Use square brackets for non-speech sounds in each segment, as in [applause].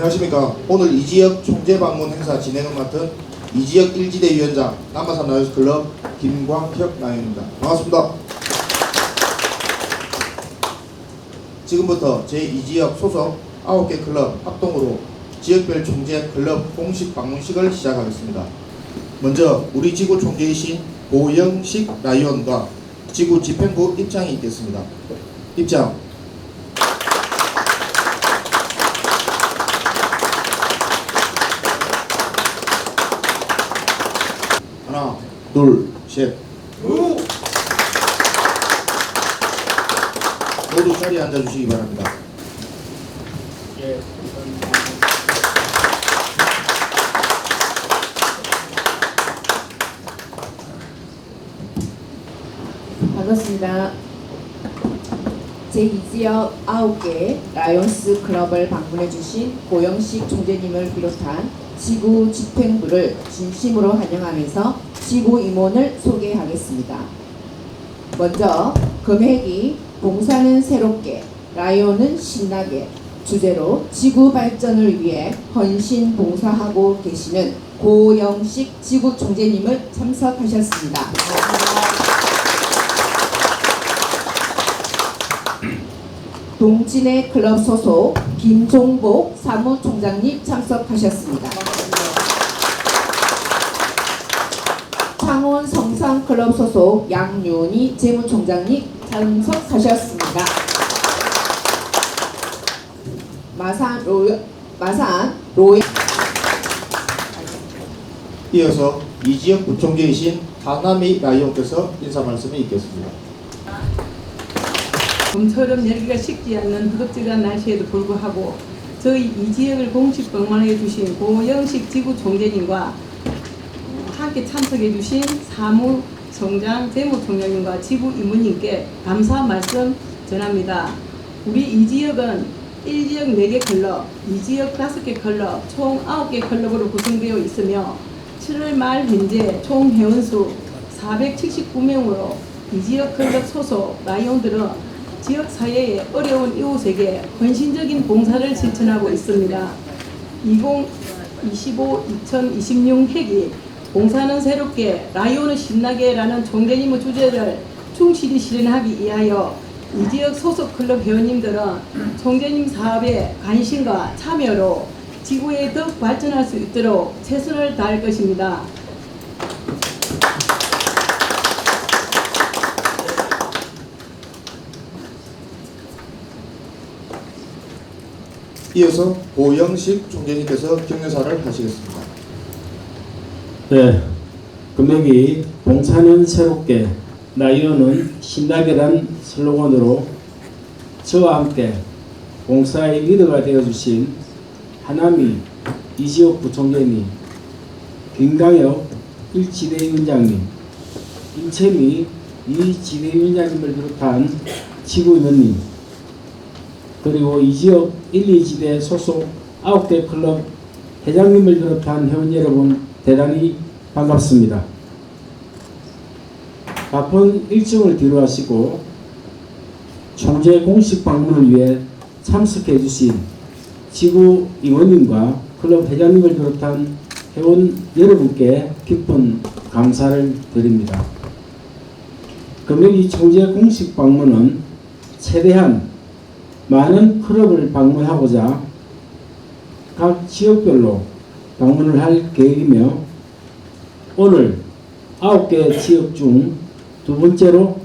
안녕하십니까. 오늘 이 지역 총재 방문 행사 진행을 맡은 이 지역 1지대 위원장 남아산 라이언스 클럽 김광혁 나연입니다. 반갑습니다. 지금부터 제2 지역 소속 9개 클럽 합동으로 지역별 총재 클럽 공식 방문식을 시작하겠습니다. 먼저 우리 지구 총재이신 고영식 라이언과 지구 집행부 입장이 있겠습니다. 입장. 하나, 둘, 셋. 모두 자리에 앉아주시기 바랍니다. 반갑습니다. 제2지역 9개 라이온스 클럽을 방문해주신 고영식 총재님을 비롯한 지구 집행부를 진심으로 환영하면서 지구 임원을 소개하겠습니다. 먼저 금액이 봉사는 새롭게 라이온은 신나게 주제로 지구 발전을 위해 헌신 봉사하고 계시는 고영식 지구 총재님을 참석하셨습니다. 동진의 클럽 소속 김종복 사무총장님 참석하셨습니다. 창원 성상 클럽 소속 양윤희 재무총장님 참석하셨습니다. 마산 로 마산 로이 이어서 이 지역 부총재이신 하나미 라이온께서 인사 말씀이 있겠습니다. 봄처럼 열기가 식지 않는 허겁지겁한 날씨에도 불구하고 저희 이 지역을 공식 방문해 주신 고영식 지구 총재님과 함께 참석해 주신 사무총장, 재무총장님과 지구 이모님께 감사 말씀 전합니다. 우리 이 지역은 1지역 4개 클럽, 2지역 5개 클럽, 총 9개 클럽으로 구성되어 있으며 7월 말 현재 총 회원수 479명으로 이 지역 클럽 소속 라이온들은 지역 사회의 어려운 이웃에게 헌신적인 봉사를 실천하고 있습니다. 2025-2026 회기 봉사는 새롭게 라이온은 신나게라는 총재님의 주제를 충실히 실현하기 위하여 이 지역 소속 클럽 회원님들은 총재님 사업에 관심과 참여로 지구에 더욱 발전할 수 있도록 최선을 다할 것입니다. 이어서 고영식 총재님께서 격려사를 하시겠습니다. 네, 금액이 봉사는 새롭게 라이언은 신나게란 슬로건으로 저와 함께 봉사의 리더가 되어주신 하나미 이지옥 부총재님, 김강혁 1지대 위원장님, 임채미 2지대 위원장님을 비롯한 지구위원님, 그리고 이 지역 1, 2지대 소속 9개 클럽 회장님을 비롯한 회원 여러분 대단히 반갑습니다. 바쁜 일정을 뒤로 하시고 총재 공식 방문을 위해 참석해 주신 지구 임원님과 클럽 회장님을 비롯한 회원 여러분께 깊은 감사를 드립니다. 금요일 총재 공식 방문은 최대한 많은 클럽을 방문하고자 각 지역별로 방문을 할 계획이며 오늘 아홉 개 지역 중 두 번째로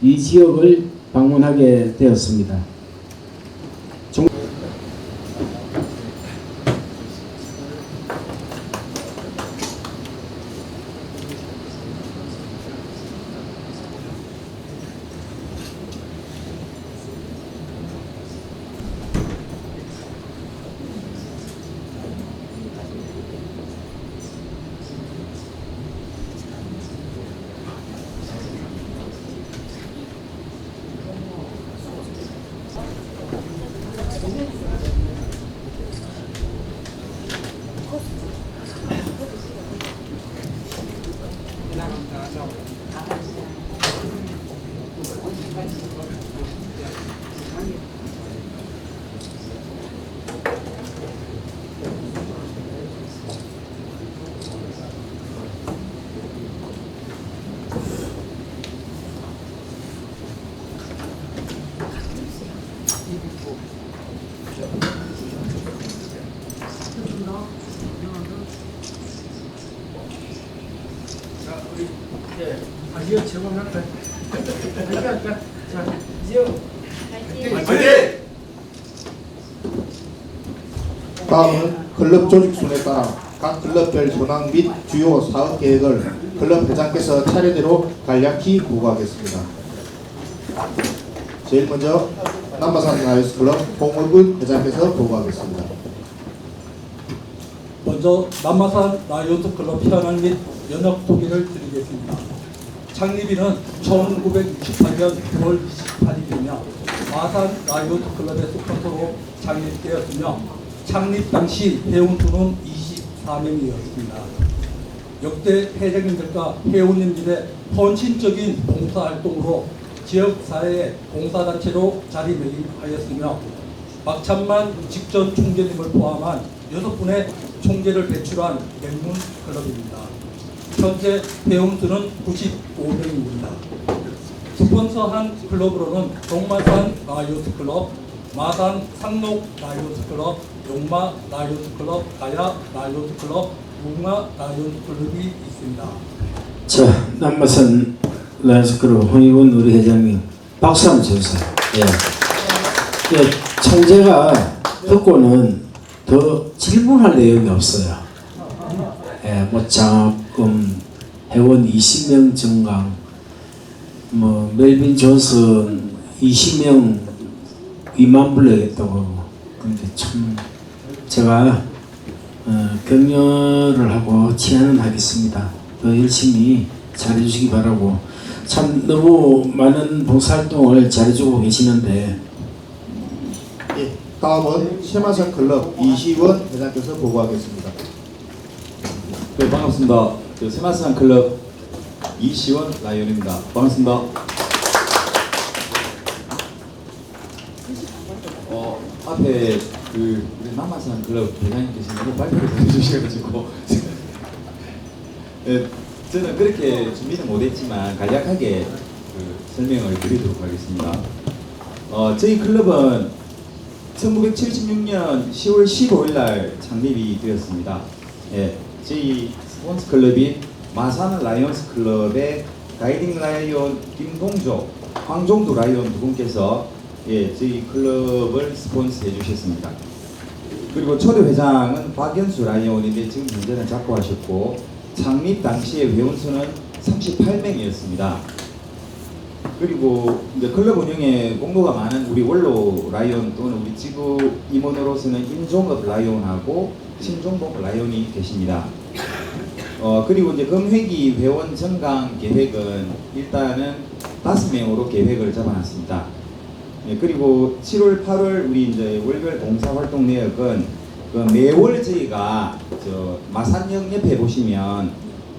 이 지역을 방문하게 되었습니다. 아, 이거 제목 할까? 할까? 자, 이거 다음은 클럽 조직 순에 따라 각 클럽별 현황 및 주요 사업 계획을 클럽 회장께서 차례대로 간략히 보고하겠습니다. 제일 먼저 남마산 라이스 클럽 홍월근 회장께서 보고하겠습니다. 먼저 남마산 라이온스 클럽 현황 및 연합 소개를 드리겠습니다. 창립일은 1968년 9월 28일이며 마산 라이온스 클럽의 스폰서로 창립되었으며 창립 당시 회원수는 24명이었습니다. 역대 회장님들과 회원님들의 헌신적인 봉사활동으로 지역사회의 봉사단체로 자리매김하였으며 박찬만 직전 총재님을 포함한 여섯 분의 총재를 배출한 명문 클럽입니다. 현재 회원수는 95명입니다. 스폰서한 클럽으로는 동마산 라이오스 클럽, 마산 상록 라이오스 클럽, 용마 라이오스 클럽, 가야 라이오스 클럽, 문화 라이오스 클럽이 있습니다. 자, 남마산 라이스크루 홍익원 우리 회장님 박수 한번 주세요. 예. 예, 총재가 듣고는 더 질문할 내용이 없어요. 예, 뭐 장학 금, 회원 20명 증강, 뭐 멜빈 존슨 20명 2만 불러야겠다고 근데 참 제가 어, 격려를 하고 제안을 하겠습니다. 더 열심히 잘해주시기 바라고 참 너무 많은 봉사활동을 잘해주고 계시는데 예, 다음은 세마산 클럽 이시원 회장께서 보고하겠습니다. 네, 반갑습니다. 그 세마산 클럽 이시원 라이온입니다. 반갑습니다. 어, 앞에 그 우리 남아산 클럽 회장님께서 너무 발표를 해주셔가지고 [laughs] 네, 저는 그렇게 준비는 못했지만 간략하게 그 설명을 드리도록 하겠습니다. 어, 저희 클럽은 1976년 10월 15일 날 창립이 되었습니다. 예, 저희 스폰서 클럽인 마산 라이온스 클럽의 가이딩 라이온 김동조, 황종두 라이온 두 분께서 예, 저희 클럽을 스폰서해 주셨습니다. 그리고 초대 회장은 박연수 라이온인데 지금 현재는 잡고하셨고 창립 당시의 회원수는 38명이었습니다. 그리고 이제 클럽 운영에 공로가 많은 우리 원로 라이온 또는 우리 지구 임원으로서는 임종업 라이온하고 신종복 라이온이 계십니다. 어 그리고 이제 금회기 회원 정강 계획은 일단은 다섯 명으로 계획을 잡아놨습니다. 예, 그리고 7월, 8월 우리 이제 월별 봉사 활동 내역은 그 매월 저희가 저 마산역 옆에 보시면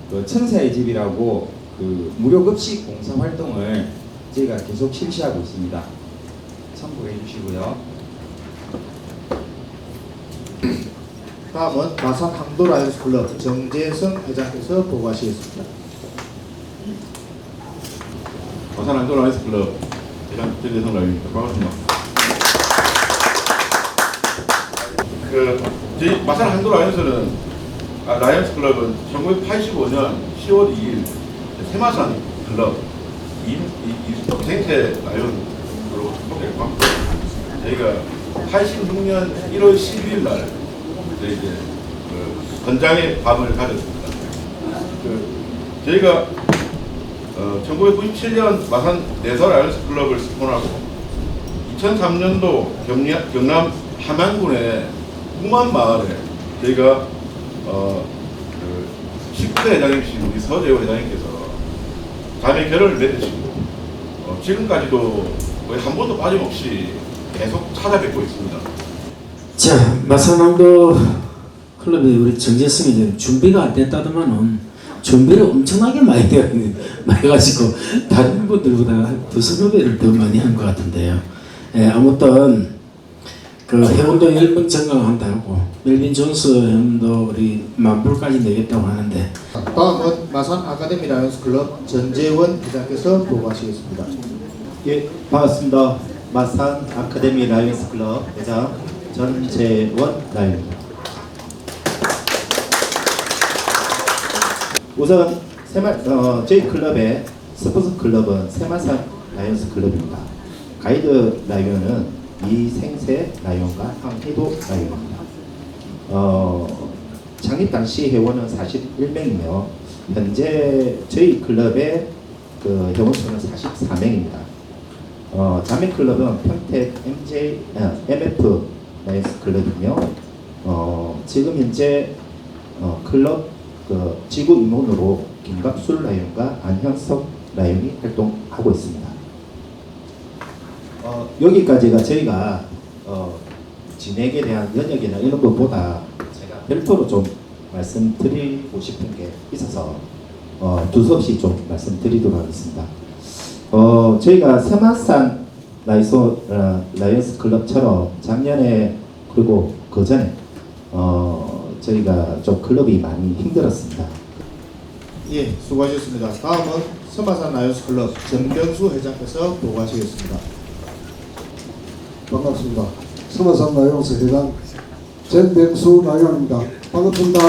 그 천사의 집이라고 그 무료 급식 봉사 활동을 저희가 계속 실시하고 있습니다. 참고해 주시고요. 다음은 마산 항도 라이언스 클럽 정재성 회장께서 보고하시겠습니다. 마산 안도 라이스 클럽 대장 전재성 라이입니다. 반갑습니다. 그 마산 한도 라이언스는 아, 라이언스 클럽은 1985년 10월 2일 세마산 클럽 이, 이, 이 생태 라이언으로 소개했고 저희가 86년 1월 12일 날 이제 그 건장의 밤을 가졌습니다. 그 저희가 어, 1997년 마산 내설 아이언스 클럽을 스폰하고 2003년도 경남, 경남 함안군의 구만 마을에 저희가 어, 그 19대 회장이신 우리 서재호 회장님께서 자매 결혼을 맺으시고 어, 지금까지도 거의 한 번도 빠짐없이 계속 찾아뵙고 있습니다. 자 마산항도 클럽이 우리 정재성이 이제 준비가 안 됐다더만은 준비를 엄청나게 많이 있는 많이 가지고 다른 분들보다 두서너 배를 더 많이 한 것 같은데요. 예, 아무튼 그 해운도 열번 전강한다고 멜빈 존스 회원도 우리 만불까지 내겠다고 하는데 다음은 마산 아카데미 라이언스 클럽 전재원 회장께서 보고하시겠습니다. 예, 반갑습니다. 마산 아카데미 라이언스 클럽 회장 전재원 라이입니다. 우선 세마, 어, 저희 클럽의 스포츠 클럽은 세마산 라이온스 클럽입니다. 가이드 라이온은 이생세 라이온과 황희도 라이온입니다. 어, 창립 당시 회원은 41명이며 현재 저희 클럽의 그 회원 수는 44명입니다. 어, 자매 클럽은 평택 MJ, 어, MF 라이온스 클럽이며 어, 지금 현재 어, 클럽 그 지구 임원으로 김갑술 라이온과 안현석 라이온이 활동하고 있습니다. 어, 여기까지가 저희가 어, 진행에 대한 연역이나 이런 것보다 제가 별도로 좀 말씀드리고 싶은 게 있어서 어, 두서없이 좀 말씀드리도록 하겠습니다. 어, 저희가 세마산 라이소 어, 라이언스 클럽처럼 작년에 그리고 그 전에 어, 저희가 좀 클럽이 많이 힘들었습니다. 예, 수고하셨습니다. 다음은 서마산 라이온스 클럽 전병수 회장께서 보고하시겠습니다. 반갑습니다. 서마산 라이온스 회장 전백수 라이온입니다. 반갑습니다.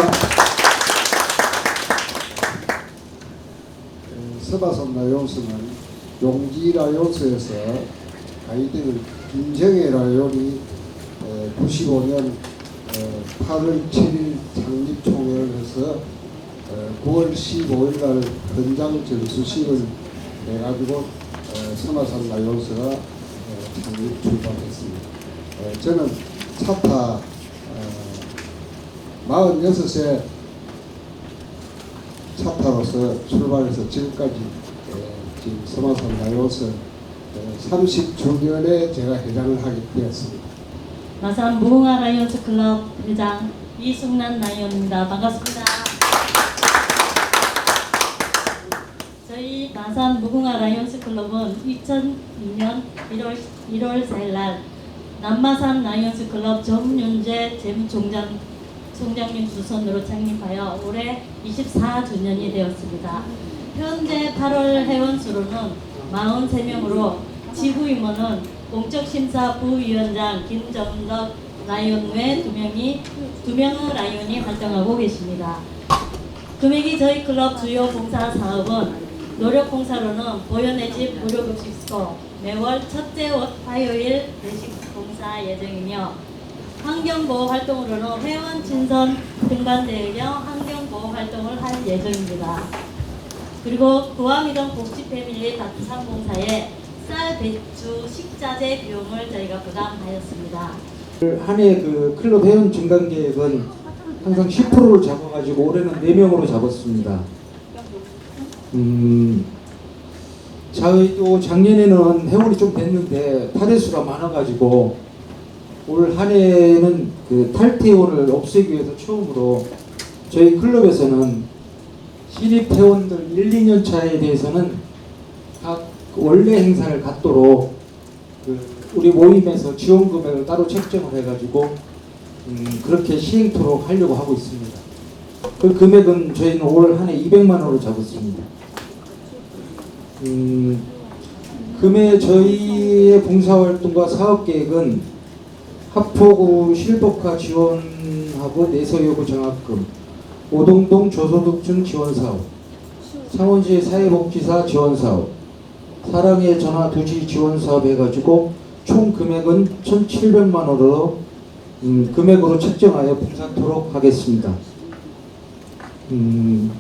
에, 서마산 라이온스는 용지 라이온스에서 아이들 라이온이 에, 95년 8월 7일 창립 총회를 해서 에, 9월 15일 날 현장 전수식을 해가지고 에, 서마산 라이온스가 에, 창립 출발했습니다. 에, 저는 차타 어, 46세 차타로서 출발해서 지금까지 에, 지금 서마산 라이온스 30주년에 제가 회장을 하게 되었습니다. 마산 무궁화 라이온스 클럽 회장 이승란 라이온입니다. 반갑습니다. 저희 마산 무궁화 라이온스 클럽은 2002년 1월 1월 4일 날 남마산 라이온스 클럽 정윤재 재무총장 총장님 주선으로 창립하여 올해 24주년이 되었습니다. 현재 8월 회원 수로는 43명으로 지구 임원은 공적심사 부위원장 김정덕 라이온 외두 명이 두 명의 라이온이 활동하고 계십니다. 금액이 저희 클럽 주요 봉사 사업은 노력 봉사로는 보현의 집 무료급식소 매월 첫째 월- 화요일 대식 봉사 예정이며 환경보호 활동으로는 회원 친선 등반 대회경 환경보호 활동을 할 예정입니다. 그리고 구암이동 복지패밀리 다트상 봉사에 쌀, 배추, 식자재 비용을 저희가 부담하였습니다. 한 해 그 클럽 회원 증강 계획은 항상 10%를 잡아가지고 올해는 4명으로 잡았습니다. 음, 저희도 작년에는 회원이 좀 됐는데 탈회수가 많아가지고 올 한 해는 그 탈퇴원을 없애기 위해서 처음으로 저희 클럽에서는 신입 회원들 1, 2년 차에 대해서는 각 원래 행사를 갖도록 그 우리 모임에서 지원 금액을 따로 책정을 해가지고 음, 그렇게 시행토록 하려고 하고 있습니다. 그 금액은 저희는 올 한 해 200만 원으로 잡았습니다. 음, 금해 저희의 봉사활동과 사업계획은 합포구 실버카 지원하고 내서여고 장학금, 오동동 저소득층 지원사업, 창원시 사회복지사 지원사업, 사랑의 전화 두지 지원사업 해가지고 총 금액은 1,700만 원으로 음, 금액으로 책정하여 봉사토록 하겠습니다. 음,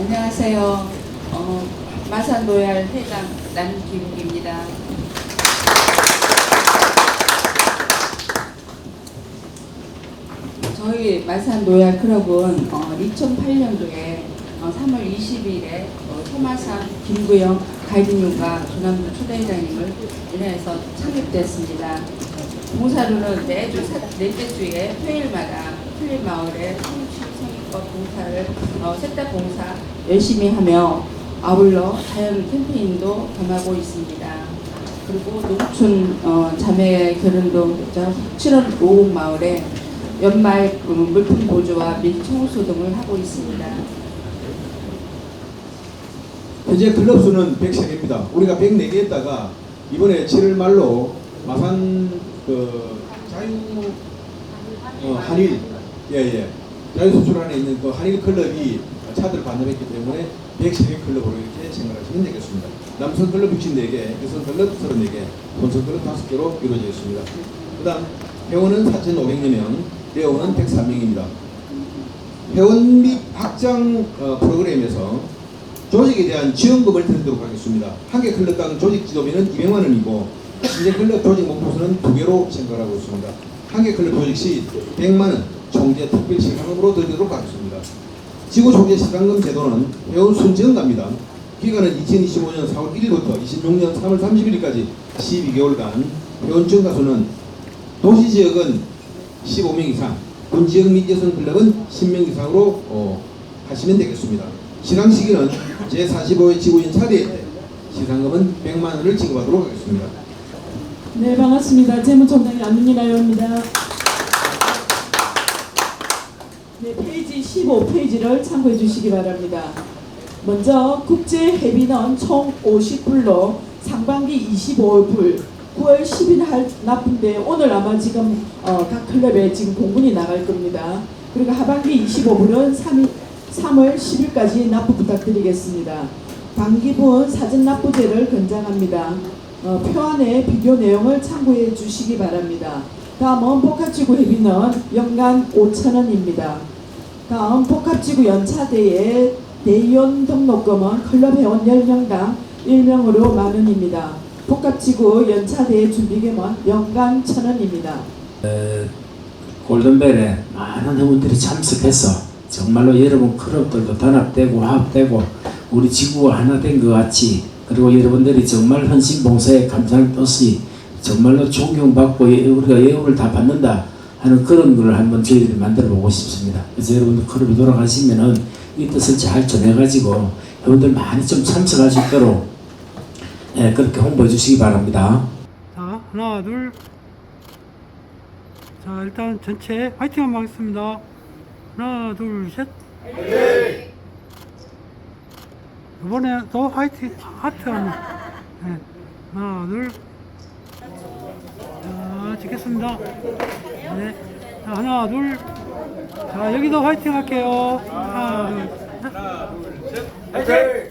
안녕하세요. 어, 마산 로얄 회장 남기국입니다. 저희 마산 로얄 클럽은 어, 2008년도에 어, 3월 20일에 어, 소마산 김구영 가이드님과 조남준 초대회장님을 인해서 창립됐습니다. 봉사로는 매주 사- 넷째 주에 토요일마다 풀린 마을에 성취성의껏 봉사를 어, 세탁 봉사 열심히 하며 아울러 자연 캠페인도 겸하고 있습니다. 그리고 농촌 어, 자매 결혼도 7월 5옥 마을에 연말 음, 물품 보조와 밀청소 등을 하고 있습니다. 현재 클럽 수는 103개입니다. 우리가 104개였다가 이번에 7월 말로 마산 그 자유 어, 한일 예예 자유 수출안에 있는 그 한일 클럽이 차들을 반납했기 때문에 103개 클럽으로 이렇게 생각하시면 되겠습니다. 남성 클럽 64개, 여성 클럽 34개, 본선 클럽 5개로 이루어져 있습니다. 그 다음 회원은 4,500여 명, 회원은 103명입니다. 회원 및 확장 어, 프로그램에서 조직에 대한 지원금을 드리도록 하겠습니다. 한 개 클럽당 조직 지도비는 200만 원이고 신재 클럽 조직 목표수는 두 개로 생각하고 있습니다. 한 개 클럽 조직 시 100만 원 총재 특별 시상금으로 드리도록 하겠습니다. 지구 총재 시상금 제도는 회원 순지원갑니다. 기간은 2025년 4월 1일부터 26년 3월 31일까지 12개월간 회원 증가 수는 도시 지역은 15명 이상, 군 지역 및 여성 클럽은 10명 이상으로 어, 하시면 되겠습니다. 시상 시기는 제45회 지구인 차례 때 시상금은 100만 원을 지급하도록 하겠습니다. 네, 반갑습니다. 재무총장의 안민희 나요입니다. 네, 페이지 15페이지를 참고해 주시기 바랍니다. 먼저 국제 회비는 총 50불로 상반기 25불, 9월 10일 할 납부인데 오늘 아마 지금 어, 각 클럽에 지금 공문이 나갈 겁니다. 그리고 하반기 25불은 3일, 3월 10일까지 납부 부탁드리겠습니다. 반기분 사전 납부제를 권장합니다. 어, 표안의 비교 내용을 참고해 주시기 바랍니다. 다음은 복합지구 회비는 연간 5천원입니다. 다음 복합지구 연차대의 대의원 등록금은 클럽 회원 10명당 1명으로 만원입니다. 복합지구 연차대의 준비금은 연간 천 원입니다. 골든벨에 많은 회원들이 참석해서 정말로 여러분 클럽들도 단합되고 화합되고 우리 지구가 하나 된 것 같이 그리고 여러분들이 정말 헌신 봉사에 감사를 뜻이 정말로 존경받고 예- 우리가 예우를 다 받는다 하는 그런 걸 한번 저희들이 만들어 보고 싶습니다. 그래서 여러분들 클럽이 돌아가시면은 이 뜻을 잘 전해가지고 회원들 많이 좀 참석할 수 있도록 예, 그렇게 홍보해 주시기 바랍니다. 자, 하나, 둘. 자, 일단 전체 화이팅 한번 하겠습니다. 하나, 둘, 셋. 이번에 또 화이팅, 하트 한번. 네. 하나, 둘. 자, 찍겠습니다. 네. 자, 하나, 둘. 자, 여기도 화이팅 할게요. 하나, 둘, 셋. 화이팅!